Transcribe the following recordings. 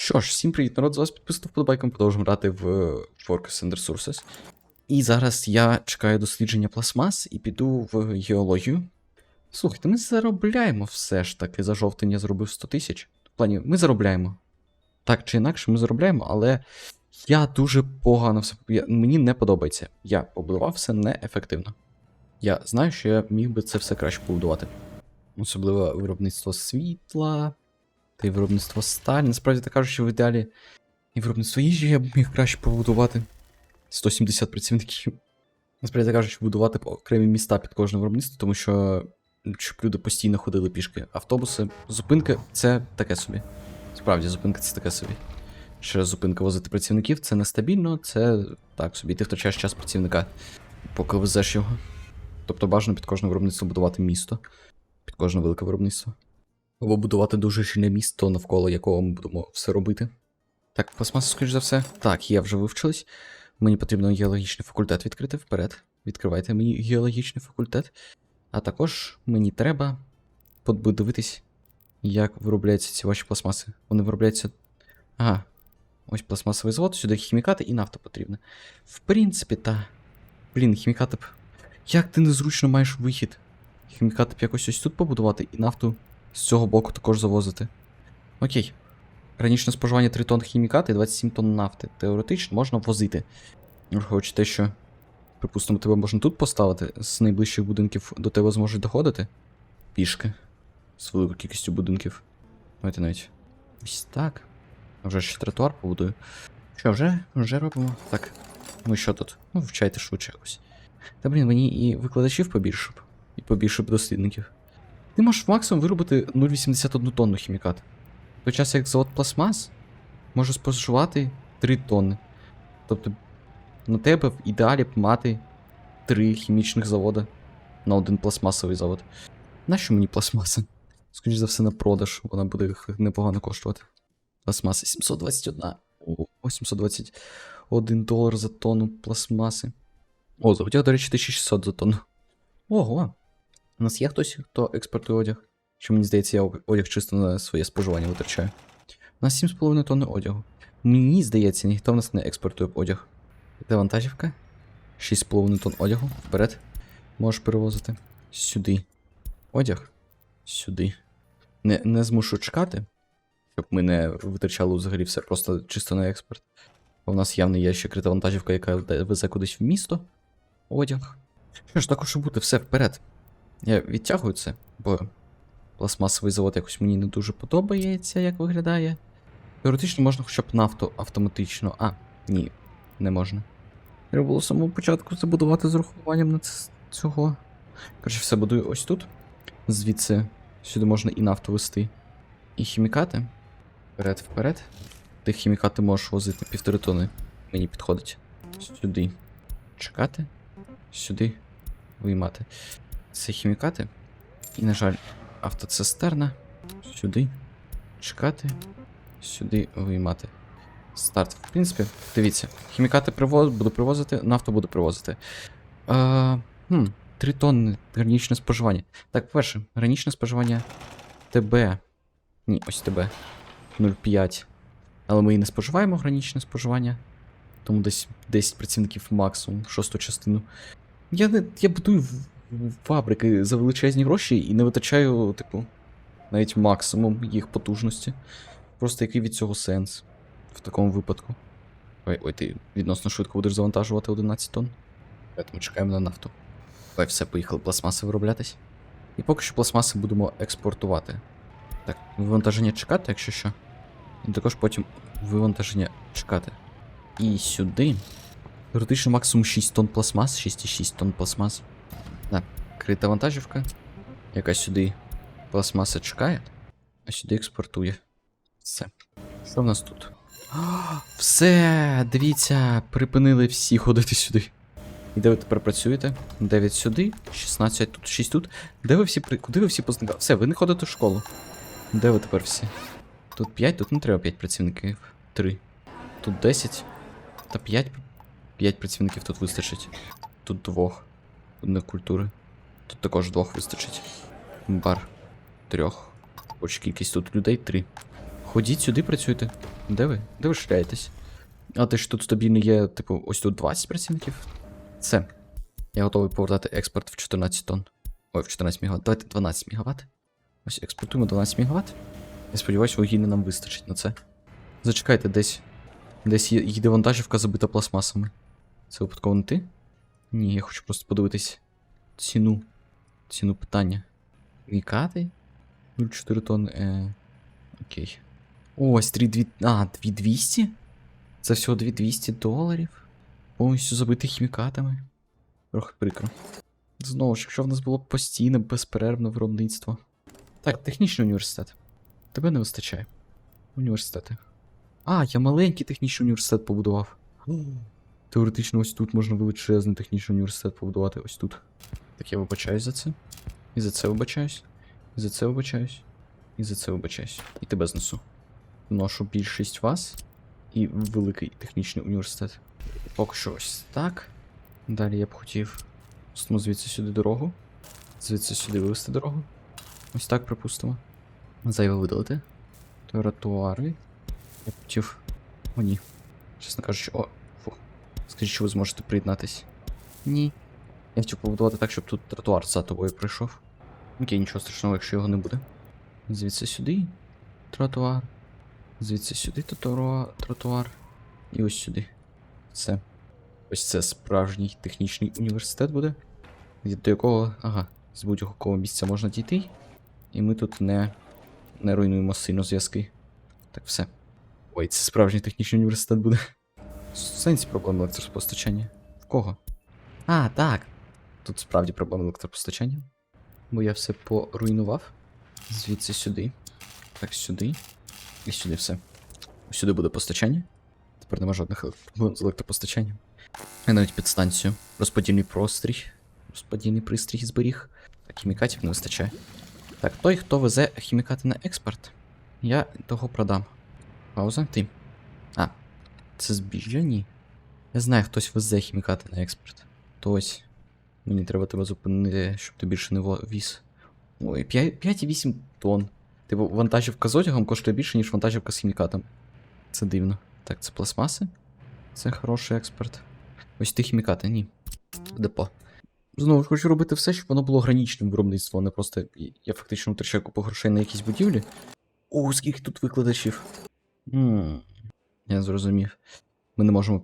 Що ж, всім привіт, народ, з вас підписано вподобайком, продовжуємо грати в Focus and Resources. І зараз я чекаю дослідження пластмас і піду в геологію. Слухайте, ми заробляємо все ж таки. За жовтень я зробив 100 тисяч. В плані, ми заробляємо. Так чи інакше, ми заробляємо, але я дуже погано все. Я, мені не подобається. Я побудував все неефективно. Я знаю, що я міг би це все краще побудувати. Особливо виробництво світла, та й виробництво сталі. Насправді так кажучи, в ідеалі і виробництво їжі я б міг краще побудувати. 170 працівників. Насправді так кажучи, будувати окремі міста під кожне виробництво, тому що щоб люди постійно ходили пішки. Автобуси, зупинки це таке собі. Справді, зупинка це таке собі. Через зупинки возити працівників це нестабільно, це так собі. Ти втрачаєш час працівника, поки везеш його. Тобто бажано під кожне виробництво будувати місто, під кожне велике виробництво. Або будувати дуже щільне місто, навколо якого ми будемо все робити. Так, пластмаса, скоріш за все. Так, я вже вивчилась. Мені потрібно геологічний факультет відкрити вперед. Відкривайте мені геологічний факультет. А також мені треба подивитись, як виробляються ці ваші пластмаси. Вони виробляються. Ага. Ось пластмасовий завод, сюди хімікати і нафта потрібна. В принципі, та. Блін, хімікати б. Як ти незручно маєш вихід? Хімікати б якось ось тут побудувати і нафту з цього боку також завозити. Окей. Гранічне споживання 3 тонн хімікати і 27 тонн нафти. Теоретично можна возити. Враховуючи те, що, припустимо, тебе можна тут поставити, з найближчих будинків до тебе зможуть доходити. Пішки. З великою кількістю будинків. Давайте навіть. Ось так. Вже ще тротуар побудую. Що, вже? Вже робимо? Так. Ну що тут? Ну, вчайте швидше якось. Та блін, мені і викладачів побільше б. І побільше б дослідників. Ти можеш максимум виробити 0,81 тонну хімікат. В той час як завод пластмас може споживати 3 тонни. Тобто на тебе в ідеалі б мати 3 хімічних заводи на один пластмасовий завод. Нащо мені пластмаса? Скоріше за все на продаж, вона буде непогано коштувати. Пластмаси 721. О, 721 долар за тонну пластмаси. О, заводяг, до речі, 1600 за тонну. Ого. У нас є хтось, хто експортує одяг? Чи мені здається, я одяг чисто на своє споживання витрачаю. У нас 7,5 тонни одягу. Мені здається, ніхто в нас не експортує одяг. Де вантажівка? 6,5 тонн одягу. Вперед. Можеш перевозити. Сюди. Одяг. Сюди. Не, не змушу чекати, щоб ми не витрачали взагалі все просто чисто на експорт. В нас явно є ще крита вантажівка, яка везе кудись в місто. Одяг. Що ж, також і бути, все вперед. Я відтягую це, бо пластмасовий завод якось мені не дуже подобається, як виглядає. Теоретично можна хоча б нафту автоматично. А, ні, не можна. Треба було самого початку забудувати з урахуванням на цього. Коротше, все будую ось тут. Звідси сюди можна і нафту вести. І хімікати. Вперед, вперед. Ти хімікати можеш возити півтори тони. Мені підходить. Сюди. Чекати. Сюди. Виймати. Це хімікати. І, на жаль, автоцистерна. Сюди. Чекати. Сюди виймати. Старт. В принципі, дивіться. Хімікати привоз... буду привозити, нафту буду привозити. А, хм, 3 тонни гранічне споживання. Так, перше, гранічне споживання ТБ. Ні, ось ТБ. 0,5. Але ми і не споживаємо гранічне споживання. Тому десь 10 працівників максимум, шосту частину. Я не. Я будую фабрики за величезні гроші і не витрачаю, типу, навіть максимум їх потужності. Просто який від цього сенс в такому випадку. Ой, ой, ти відносно швидко будеш завантажувати 11 тонн. Тому чекаємо на нафту. Ой, все, поїхали пластмаси вироблятись. І поки що пластмаси будемо експортувати. Так, вивантаження чекати, якщо що. І також потім вивантаження чекати. І сюди. Теоретично максимум 6 тонн пластмас, 6,6 тонн пластмас. Да, крита вантажівка, яка сюди пластмаса чекає, а сюди експортує. Все. Що в нас тут? А, Все, дивіться, припинили всі ходити сюди. І де ви тепер працюєте? 9 сюди, 16 тут, 6 тут. Де ви всі при... Куди ви всі позникали? Все, ви не ходите в школу. Де ви тепер всі? Тут 5, тут не треба 5 працівників. 3. Тут 10. Та 5. 5 працівників тут вистачить. Тут двох. Одне культури. Тут також двох вистачить. Бар. Трьох. Хоч кількість тут людей три. Ходіть сюди, працюйте. Де ви? Де ви шляєтесь? А те, що тут стабільно є, типу, ось тут 20 працівників. Все. Я готовий повертати експорт в 14 тонн. Ой, в 14 МВт. Давайте 12 МВт. Ось експортуємо 12 МВт. Я сподіваюся, вугілля нам вистачить на це. Зачекайте, десь. Десь їде вантажівка забита пластмасами. Це випадково не ти? Ні, я хочу просто подивитись ціну. Ціну питання. Вікати? 0,4 тонн. Е... Окей. Ось 3200. А, 2200? Це всього 2200 доларів. Повністю забитий хімікатами. Трохи прикро. Знову ж, якщо в нас було постійне, безперервне виробництво. Так, технічний університет. Тебе не вистачає. Університети. А, я маленький технічний університет побудував. Теоретично, ось тут можна величезний технічний університет побудувати ось тут. Так я вибачаюсь за це. І за це вибачаюсь. І за це вибачаюсь. І за це вибачаюсь. І тебе знесу. Вношу більшість вас і великий технічний університет. Поки що ось так. Далі я б хотів. Пустимо звідси сюди дорогу. Звідси сюди вивести дорогу. Ось так припустимо. Зайве видалити. Тротуари. Я б хотів. О, ні. Чесно кажучи, о, фух. Скажіть, що ви зможете приєднатись. Ні. Я хотів побудувати так, щоб тут тротуар за тобою прийшов. Окей, нічого страшного, якщо його не буде. Звідси сюди. Тротуар. Звідси сюди тротуар. І ось сюди. Все. Ось це справжній технічний університет буде. До якого. Ага, з будь-якого місця можна дійти. І ми тут не, не руйнуємо сильно зв'язки. Так, все. Ой, це справжній технічний університет буде. В сенсі проблем електропостачання. В кого? А, так. Тут справді проблема електропостачання. Бо я все поруйнував. Звідси сюди. Так, сюди. І сюди все. Сюди буде постачання. Тепер нема жодних проблем з електропостачанням. Я навіть підстанцію. Розподільний прострій. Розподільний пристрій зберіг. Так, хімікатів не вистачає. Так, той, хто везе хімікати на експорт, я того продам. Пауза, ти. А, це збіжжя? Ні. Я знаю, хтось везе хімікати на експорт. То ось. Мені треба тебе зупинити, щоб ти більше не віз. Ой, 5,8 тонн. Типу, вантажівка з одягом коштує більше, ніж вантажівка з хімікатом. Це дивно. Так, це пластмаси. Це хороший експорт. Ось ті хімікати, ні. Депо. Знову ж хочу робити все, щоб воно було гранічним виробництвом, а не просто я фактично втрачаю купу грошей на якісь будівлі. О, скільки тут викладачів. Ммм, я зрозумів. Ми не можемо.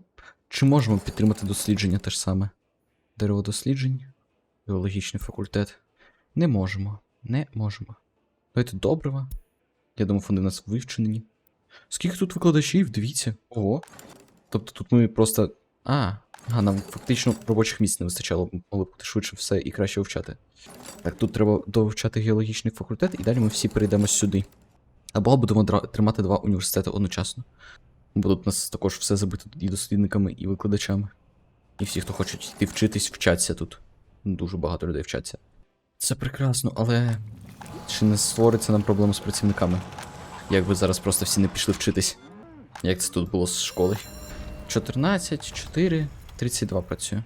Чи можемо підтримати дослідження те ж саме? Дерево досліджень, біологічний факультет. Не можемо. Не можемо. Давайте добрива. Я думав, вони в нас вивчені. Скільки тут викладачів? Дивіться. Ого. Тобто тут ми просто. А, а, нам фактично робочих місць не вистачало, могли б швидше все і краще вивчати. Так, тут треба довивчати геологічний факультет, і далі ми всі перейдемо сюди. Або будемо тримати два університети одночасно. Бо тут у нас також все забито і дослідниками, і викладачами. І всі, хто хочуть йти вчитись, вчаться тут. Дуже багато людей вчаться. Це прекрасно, але. Чи не створиться нам проблема з працівниками? Якби зараз просто всі не пішли вчитись. Як це тут було з школи? 14, 4, 32 працює.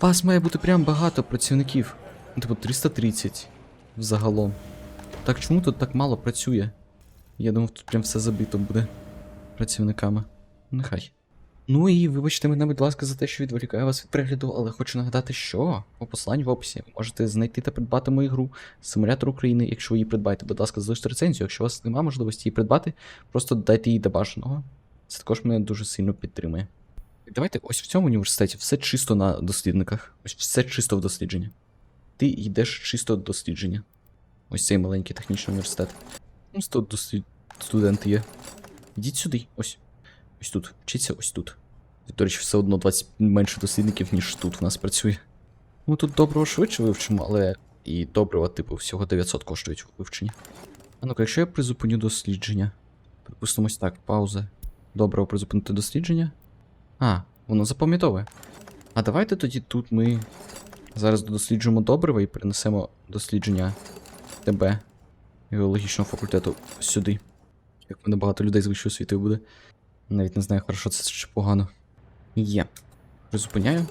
У вас має бути прям багато працівників. Типу 330 взагалом. Так чому тут так мало працює? Я думав, тут прям все забито буде працівниками. Нехай. Ну і вибачте мене, будь ласка, за те, що відволікаю вас від перегляду, але хочу нагадати, що по посланню в описі можете знайти та придбати мою гру Симулятор України. Якщо ви її придбаєте, будь ласка, залиште рецензію. Якщо у вас немає можливості її придбати, просто додайте її до бажаного. Це також мене дуже сильно підтримує. Давайте ось в цьому університеті все чисто на дослідниках. Ось все чисто в дослідження. Ти йдеш чисто в дослідження. Ось цей маленький технічний університет. Ось тут дослід... студенти є. Йдіть сюди, ось. Ось тут. Вчіться ось тут. До речі, все одно 20 менше дослідників, ніж тут в нас працює. Ну тут доброго швидше вивчимо, але і доброго, типу, всього 900 коштують вивчення. А ну-ка, якщо я призупиню дослідження. Припустимо ось так, пауза. Доброго призупинити дослідження. А, воно запам'ятовує. А давайте тоді тут ми зараз досліджуємо добриво і перенесемо дослідження ТБ геологічного факультету сюди. Як мене багато людей з вищою освітою буде. Навіть не знаю, хорошо це чи погано. Є. Призупиняю.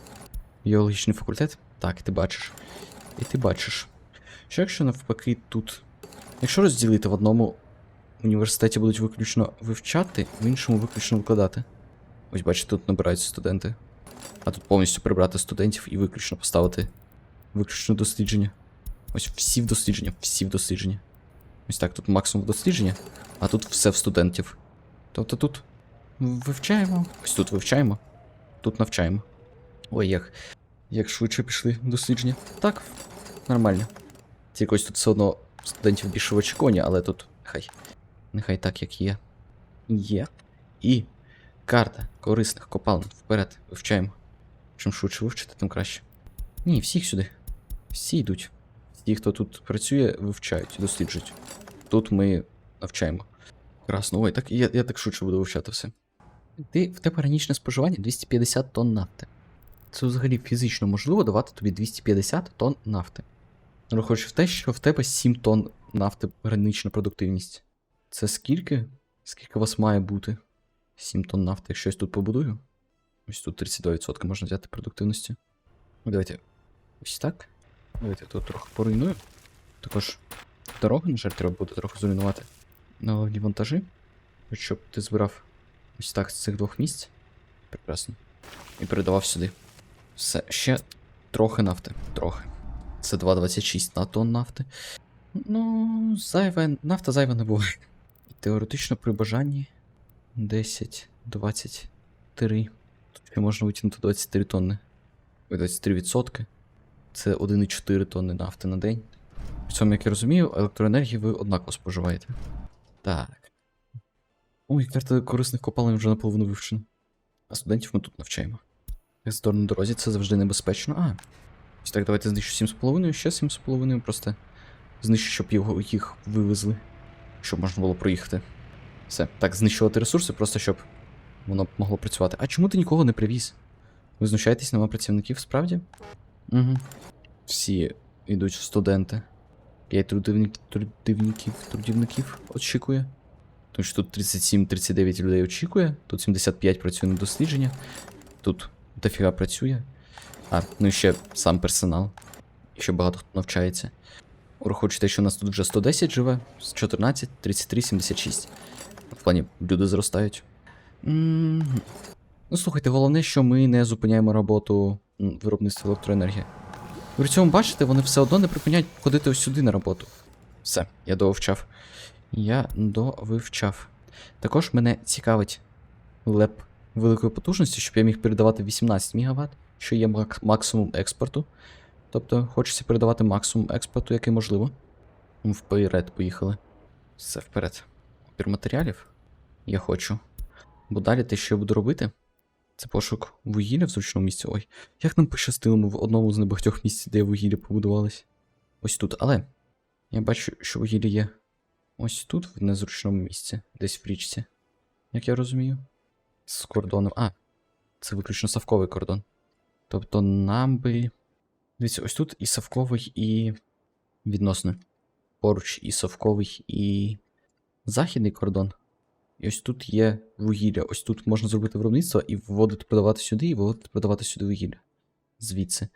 Геологічний факультет. Так, ти бачиш. І ти бачиш. Що якщо навпаки тут. Якщо розділити в одному університеті будуть виключно вивчати, в іншому виключно викладати. Ось бачите, тут набираються студенти. А тут повністю прибрати студентів і виключно поставити виключно дослідження. Ось всі в дослідження, всі в дослідження. Ось так, тут максимум в дослідження, а тут все в студентів. Тобто тут вивчаємо, ось тут вивчаємо, тут навчаємо. Ой, як. Як швидше пішли дослідження. Так, нормально. Тільки ось тут все одно студентів більше в очікуванні, але тут нехай. Нехай так, як є. Є. І карта корисних копалин. Вперед, вивчаємо. Чим швидше вивчити, тим краще. Ні, всіх сюди. Всі йдуть. Ті, хто тут працює, вивчають, досліджують. Тут ми навчаємо. Красно. Ой, так я, я так швидше буду вивчати все. Ти в тебе ранічне споживання 250 тонн нафти. Це взагалі фізично можливо давати тобі 250 тонн нафти. Враховуючи в те, що в тебе 7 тонн нафти гранична продуктивність. Це скільки? Скільки у вас має бути? 7 тонн нафти, якщо я тут побудую. Ось тут 32% можна взяти продуктивності. Ну, давайте. Ось так. Давайте тут трохи поруйную. Також дороги, на жаль, треба буде трохи зруйнувати. На головні вантажі. Щоб ти збирав ось так з цих двох місць. Прекрасно. І передавав сюди. Все, ще трохи нафти. Трохи. Це 2,26 на тонн нафти. Ну, зайве, нафта зайва не буває. І теоретично при бажанні 10, 23. Тут ще можна витягнути 23 тонни. Ой, 23 відсотки. Це 1,4 тонни нафти на день. При цьому, як я розумію, електроенергії ви однаково споживаєте. Так. Ой, карта корисних копалин вже наполовину вивчена. А студентів ми тут навчаємо. Рестор на дорозі це завжди небезпечно. А. Ось так, давайте знищу 7,5, ще 7,5, просто знищу, щоб його, їх вивезли. Щоб можна було проїхати. Все. Так, знищувати ресурси, просто щоб воно могло працювати. А чому ти нікого не привіз? Ви знущаєтесь, нема працівників, справді? Угу. Всі йдуть студенти. П'ять трудівників, трудівників, трудівників очікує. Тому що тут 37-39 людей очікує, тут 75 працює на дослідження, тут дофіга працює. А, ну і ще сам персонал. Ще багато хто навчається. Враховуючи те, що у нас тут вже 110 живе, 14, 33, 76. В плані люди зростають. М, Ну, слухайте, головне, що ми не зупиняємо роботу виробництва електроенергії. При цьому, бачите, вони все одно не припиняють ходити сюди на роботу. Все, я довивчав. Я довивчав. Також мене цікавить леп великої потужності, щоб я міг передавати 18 МВт, що є мак- максимум експорту. Тобто хочеться передавати максимум експорту, який можливо. Вперед поїхали. Все вперед. Опір матеріалів я хочу. Бо далі те, що я буду робити, це пошук вугілля в зручному місці. Ой, як нам пощастило, ми в одному з небагатьох місць, де вугілля побудувалось. Ось тут. Але я бачу, що вугілля є ось тут, в незручному місці, десь в річці. Як я розумію. З кордоном. А, це виключно савковий кордон. Тобто нам би. Дивіться, ось тут і савковий, і відносно. Поруч і совковий, і західний кордон. І ось тут є вугілля. Ось тут можна зробити виробництво і вводити, продавати сюди, і вводити, продавати сюди вугілля. Звідси.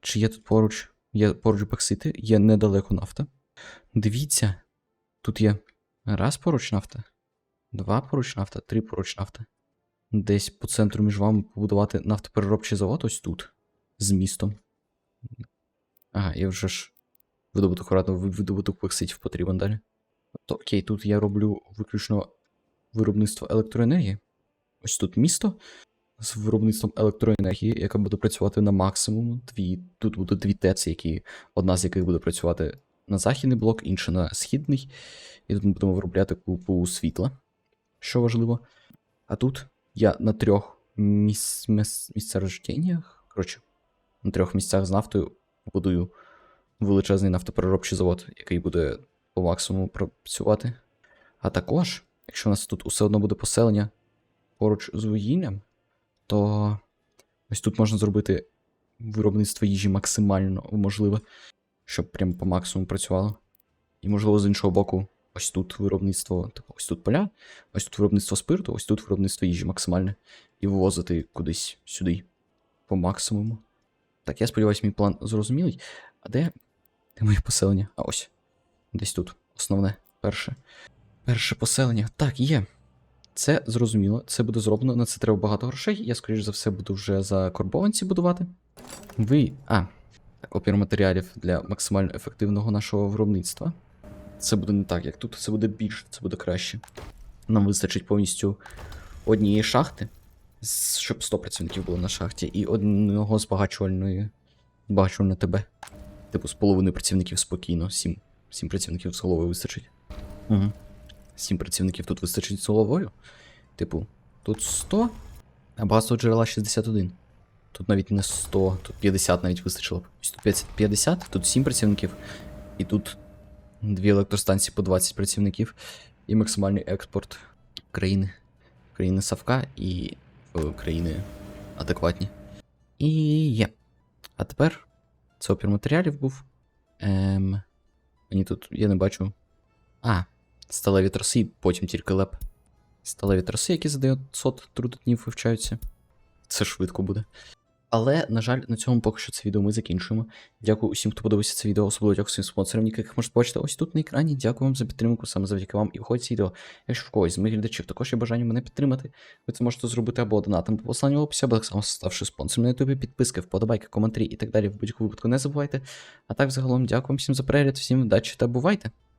Чи є тут поруч? Є поруч боксити, є недалеко нафта. Дивіться, тут є раз поруч нафта, два поруч нафта, три поруч нафта. Десь по центру між вами побудувати нафтопереробчий завод ось тут. З містом. Ага, я вже ж видобуток акуратно видобуток бокситів потрібен далі. То окей, тут я роблю виключно виробництво електроенергії. Ось тут місто з виробництвом електроенергії, яка буде працювати на максимум. Дві, тут будуть дві ТЕЦ, які, одна з яких буде працювати на західний блок, інша на східний. І тут ми будемо виробляти купу світла, що важливо. А тут я на трьох міс... міс... місцерожденнях, коротше, на трьох місцях з нафтою будую величезний нафтопереробчий завод, який буде по максимуму працювати. А також, якщо у нас тут усе одно буде поселення поруч з вугіллям, то ось тут можна зробити виробництво їжі максимально можливе, щоб прям по максимуму працювало. І, можливо, з іншого боку, ось тут виробництво, типу, ось тут поля, ось тут виробництво спирту, ось тут виробництво їжі максимальне. І вивозити кудись сюди по максимуму. Так, я сподіваюся, мій план зрозумілий. А де? Де моє поселення? А ось. Десь тут. Основне, перше. Перше поселення. Так, є. Це зрозуміло, це буде зроблено, на це треба багато грошей. Я, скоріш за все, буду вже за карбованці будувати. Ви. А, опір матеріалів для максимально ефективного нашого виробництва. Це буде не так, як тут, це буде більше, це буде краще. Нам вистачить повністю однієї шахти, щоб 100 працівників було на шахті, і одного збагачувальної збагачувальне ТБ. Типу, з половиною працівників спокійно, 7. 7 працівників з головою вистачить. Угу. 7 працівників тут вистачить з головою. Типу, тут 100, а багатство джерела 61. Тут навіть не 100, тут 50 навіть вистачило б. Тут 50, 50, тут 7 працівників, і тут дві електростанції по 20 працівників, і максимальний експорт країни. Країни Савка і е, країни адекватні. І є. А тепер це опір матеріалів був. Ем, мені тут я не бачу. А, сталеві троси, потім тільки леп. Сталеві троси, які за 900 трудоднів вивчаються. Це швидко буде. Але, на жаль, на цьому поки що це відео ми закінчуємо. Дякую усім, хто подивився це відео, особливо дякую своїм спонсорам, яких можете бачити ось тут на екрані. Дякую вам за підтримку, саме завдяки вам і виходить відео. Якщо в когось з моїх глядачів також є бажання мене підтримати, ви це можете зробити або донатом по посланню в описі, або так само ставши спонсором на ютубі, підписки, вподобайки, коментарі і так далі. В будь-якому випадку не забувайте. А так, загалом, дякую всім за перегляд, всім удачі та бувайте!